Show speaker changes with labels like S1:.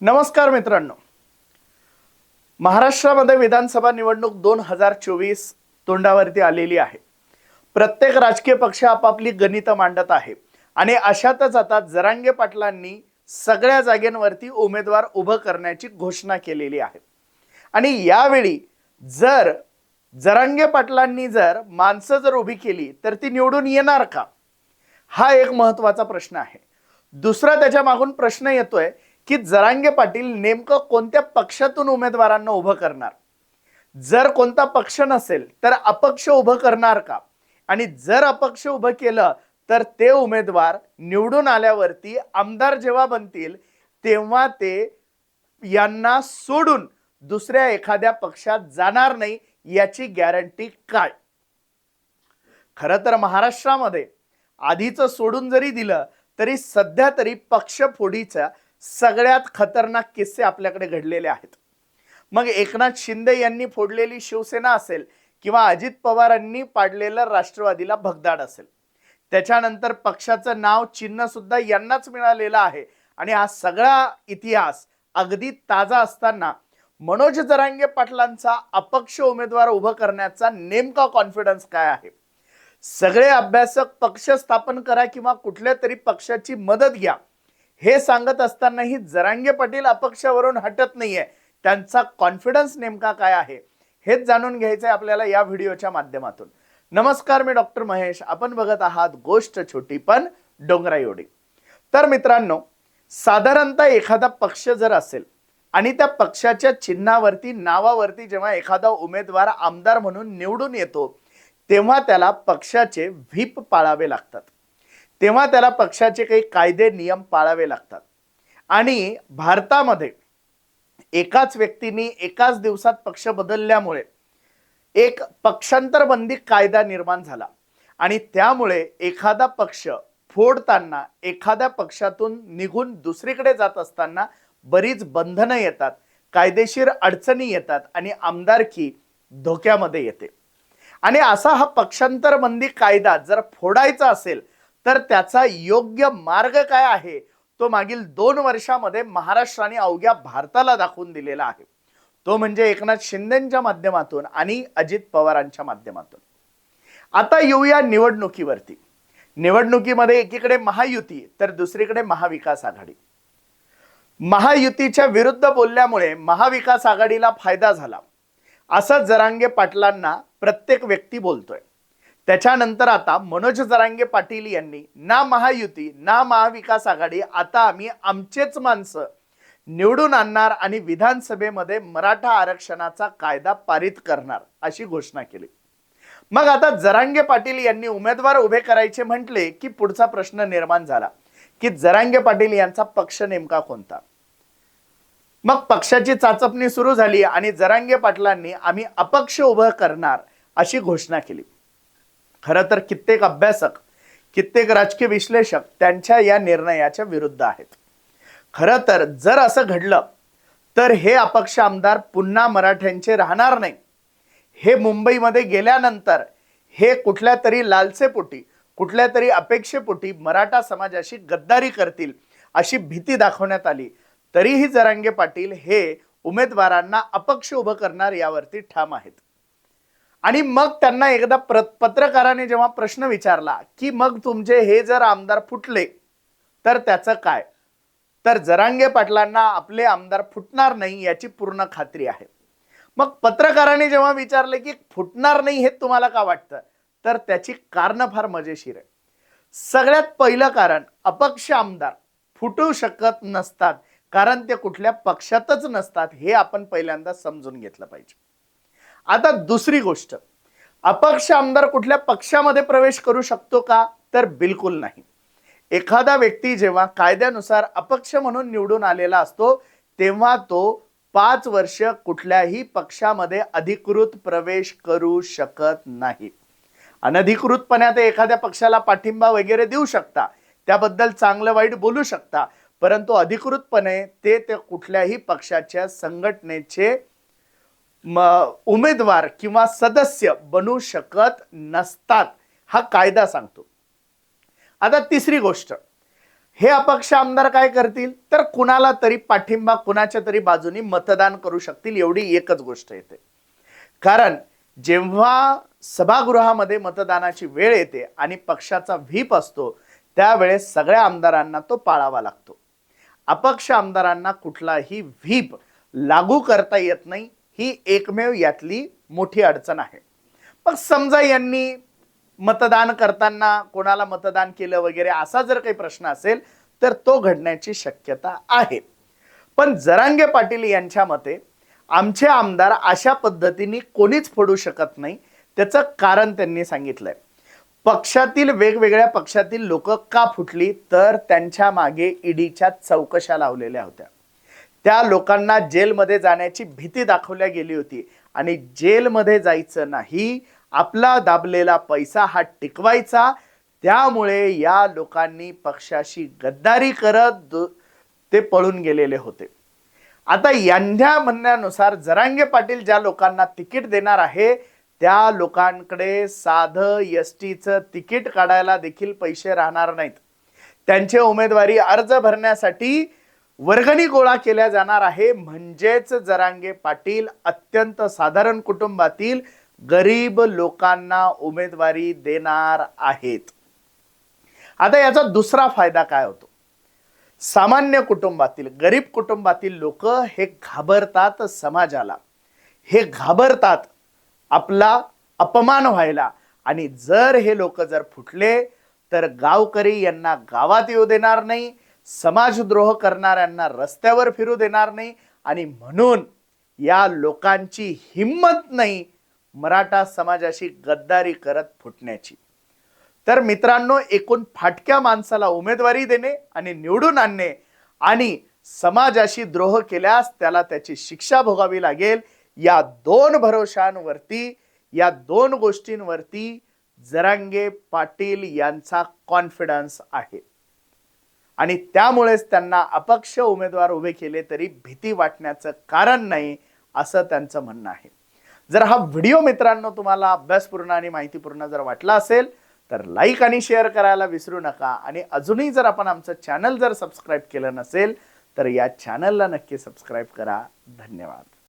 S1: नमस्कार मित्रांनो. महाराष्ट्रामध्ये विधानसभा निवडणूक दोन हजार चोवीस तोंडावरती आलेली आहे. प्रत्येक राजकीय पक्ष आपापली गणितं मांडत आहे. आणि अशातच आता जरांगे पाटलांनी सगळ्या जागेंवरती उमेदवार उभं करण्याची घोषणा केलेली आहे. आणि यावेळी जर जरांगे पाटलांनी जर माणसं जर उभी केली तर ती निवडून येणार का? हा एक महत्त्वाचा प्रश्न आहे. दुसरा त्याच्या मागून प्रश्न येतोय की जरांगे पाटील नेमकं कोणत्या पक्षातून उमेदवारांना उभं करणार? जर कोणता पक्ष नसेल तर अपक्ष उभं करणार का? आणि जर अपक्ष उभं केलं तर ते उमेदवार निवडून आल्यावरती आमदार जेव्हा बनतील तेव्हा ते यांना सोडून दुसऱ्या एखाद्या पक्षात जाणार नाही याची गॅरंटी काय? खरं तर महाराष्ट्रामध्ये आधीचं सोडून जरी दिलं तरी सध्या तरी पक्षफोडीचा सगळ्यात खतरनाक किस्से आपल्याकडे घडलेले आहेत. मग एकनाथ शिंदे यांनी फोडलेली शिवसेना असेल किंवा अजित पवारांनी पाडलेलं राष्ट्रवादीला भगदाड असेल. त्याच्यानंतर पक्षाचं नाव चिन्ह सुद्धा यांनाच मिळालेलं आहे आणि हा सगळा इतिहास अगदी ताजा असताना मनोज जरांगे पाटलांचा अपक्ष उमेदवार उभं करण्याचा नेमका कॉन्फिडन्स काय आहे? सगळे अभ्यासक पक्ष स्थापन करा किंवा कुठल्या तरी पक्षाची मदत घ्या. हे सांगत असतानाही जरांगे पाटील अपक्षावरून हटत नाहीये. त्यांचा कॉन्फिडन्स नेमका काय आहे? हेच जाणून घ्यायचं आहे आपल्याला या व्हिडिओच्या माध्यमातून. नमस्कार मी डॉक्टर महेश. आपण बघत आहात गोष्ट छोटी पण डोंगरा एवढी. तर मित्रांनो साधारणतः एखादा पक्ष जर असेल आणि त्या पक्षाच्या चिन्हावरती नावावरती जेव्हा एखादा उमेदवार आमदार म्हणून निवडून येतो तेव्हा त्याला पक्षाचे व्हीप पाळावे लागतात. तेव्हा त्याला पक्षाचे काही कायदे नियम पाळावे लागतात. आणि भारतामध्ये एकाच व्यक्तीने एकाच दिवसात पक्ष बदलल्यामुळे एक पक्षांतरबंदी कायदा निर्माण झाला. आणि त्यामुळे एखादा पक्ष फोडताना एखाद्या पक्षातून निघून दुसरीकडे जात असताना बरीच बंधनं येतात कायदेशीर अडचणी येतात आणि आमदारकी धोक्यामध्ये येते. आणि असा हा पक्षांतरबंदी कायदा जर फोडायचा असेल तर त्याचा योग्य मार्ग काय आहे? तो मागील दोन वर्षामध्ये महाराष्ट्राने अवघ्या भारताला दाखवून दिलेला आहे. तो म्हणजे एकनाथ शिंदेच्या माध्यमातून आणि अजित पवारांच्या माध्यमातून. आता येऊया निवडणुकीवरती. निवडणुकीमध्ये एकीकडे महायुती तर दुसरीकडे महाविकास आघाडी. महायुतीच्या विरुद्ध बोलल्यामुळे महाविकास आघाडीला फायदा झाला. असं जरांगे पाटलांना प्रत्येक व्यक्ती बोलतोय. त्याच्यानंतर आता मनोज जरांगे पाटील यांनी ना महायुती ना महाविकास आघाडी आता आम्ही आमचेच माणसं निवडून आणणार आणि विधानसभेमध्ये मराठा आरक्षणाचा कायदा पारित करणार अशी घोषणा केली. मग आता जरांगे पाटील यांनी उमेदवार उभे करायचे म्हटले की पुढचा प्रश्न निर्माण झाला की जरांगे पाटील यांचा पक्ष नेमका कोणता? मग पक्षाची चाचपणी सुरू झाली आणि जरांगे पाटलांनी आम्ही अपक्ष उभं करणार अशी घोषणा केली. खरं तर कित्येक अभ्यासक कित्येक राजकीय विश्लेषक त्यांच्या या निर्णयाच्या विरुद्ध आहेत. खरं तर जर असं घडलं तर हे अपक्ष आमदार पुन्हा मराठ्यांचे राहणार नाही. हे मुंबईमध्ये गेल्यानंतर हे कुठल्या तरी लालसेपोटी कुठल्या तरी अपेक्षेपोटी मराठा समाजाशी गद्दारी करतील अशी भीती दाखवण्यात आली. तरीही जरांगे पाटील हे उमेदवारांना अपक्ष उभं करणार यावरती ठाम आहेत. आणि मग त्यांना एकदा प्र पत्रकाराने जेव्हा प्रश्न विचारला की मग तुमचे हे जर आमदार फुटले तर त्याचं काय? तर जरांगे पाटलांना आपले आमदार फुटणार नाही याची पूर्ण खात्री आहे. मग पत्रकाराने जेव्हा विचारले की फुटणार नाही हे तुम्हाला का वाटतं? तर त्याची कारणं फार मजेशीर आहे सगळ्यात पहिलं कारण अपक्ष आमदार फुटू शकत नसतात कारण ते कुठल्या पक्षातच नसतात हे आपण पहिल्यांदा समजून घेतलं पाहिजे. आता दुसरी गोष्ट. अपक्ष आमदार कुठल्या पक्षामध्ये प्रवेश करू शकतो का? तर बिलकुल नाही. एखादा व्यक्ती जेव्हा कायद्यानुसार अपक्ष म्हणून निवडून आलेला असतो तेव्हा तो पाच वर्ष कुठल्याही पक्षामध्ये अधिकृत प्रवेश करू शकत नाही. अनधिकृतपणे ते एखाद्या पक्षाला पाठिंबा वगैरे देऊ शकता. त्याबद्दल चांगलं वाईट बोलू शकता. परंतु अधिकृतपणे ते त्या कुठल्याही पक्षाच्या संघटनेचे उमेदवार किंवा सदस्य बनू शकत नसतात. हा कायदा सांगतो. आता तिसरी गोष्ट. हे अपक्ष आमदार काय करतील? तर कुणाला तरी पाठिंबा कुणाच्या तरी बाजूनी मतदान करू शकतील एवढी एकच गोष्ट येते. कारण जेव्हा सभागृहामध्ये मतदानाची वेळ येते आणि पक्षाचा व्हीप असतो त्यावेळेस सगळ्या आमदारांना तो पाळावा लागतो. अपक्ष आमदारांना कुठलाही व्हीप लागू करता येत नाही ही एकमेव यातली मोठी अडचण आहे. मग समजा यांनी मतदान करताना कोणाला मतदान केलं वगैरे असा जर काही प्रश्न असेल तर तो घडण्याची शक्यता आहे. पण जरांगे पाटील यांच्या मते आमचे आमदार अशा पद्धतीने कोणीच फोडू शकत नाही त्याचं कारण त्यांनी सांगितलंय. पक्षातील वेगवेगळ्या पक्षातील लोक का फुटली तर त्यांच्या मागे ईडीच्या चौकशा लावलेल्या होत्या. त्या लोकांना जेलमध्ये जाण्याची भीती दाखवल्या गेली होती. आणि जेलमध्ये जायचं नाही आपला दाबलेला पैसा हा टिकवायचा त्यामुळे या लोकांनी पक्षाशी गद्दारी करत ते पळून गेलेले होते. आता यांच्या म्हणण्यानुसार जरांगे पाटील ज्या लोकांना तिकीट देणार आहे त्या लोकांकडे साधं एस टीचं तिकीट काढायला देखील पैसे राहणार नाहीत. त्यांचे उमेदवारी अर्ज भरण्यासाठी वर्गणी गोळा केल्या जाणार आहे. म्हणजेच जरांगे पाटील अत्यंत साधारण कुटुंबातील गरीब लोकांना उमेदवारी देणार आहेत. आता याचा दुसरा फायदा काय होतो? सामान्य कुटुंबातील गरीब कुटुंबातील लोक हे घाबरतात समाजाला. हे घाबरतात आपला अपमान व्हायला. आणि जर हे लोक जर फुटले तर गावकरी यांना गावात येऊ देणार नाही समाजद्रोह करणाऱ्यांना रस्त्यावर फिरू देणार नाही आणि म्हणून या लोकांची हिंमत नाही मराठा समाजाशी गद्दारी करत फुटण्याची. तर मित्रांनो एकूण फाटक्या माणसाला उमेदवारी देणे आणि निवडून आणणे आणि समाजाशी द्रोह केल्यास त्याला त्याची शिक्षा भोगावी लागेल या दोन भरोशांवरती या दोन गोष्टींवरती जरांगे पाटील यांचा कॉन्फिडन्स आहे. आणि त्यामुळेच त्यांना अपक्ष उमेदवार उभे केले तरी भीती वाटण्याचं कारण नाही असं त्यांचं म्हणणं आहे. जर हा व्हिडिओ मित्रांनो तुम्हाला अभ्यासपूर्ण आणि माहितीपूर्ण जर वाटला असेल तर लाईक आणि शेअर करायला विसरू नका. आणि अजूनही जर आपण आमचं चॅनल जर सबस्क्राईब केलं नसेल तर या चॅनलला नक्की सबस्क्राईब करा. धन्यवाद.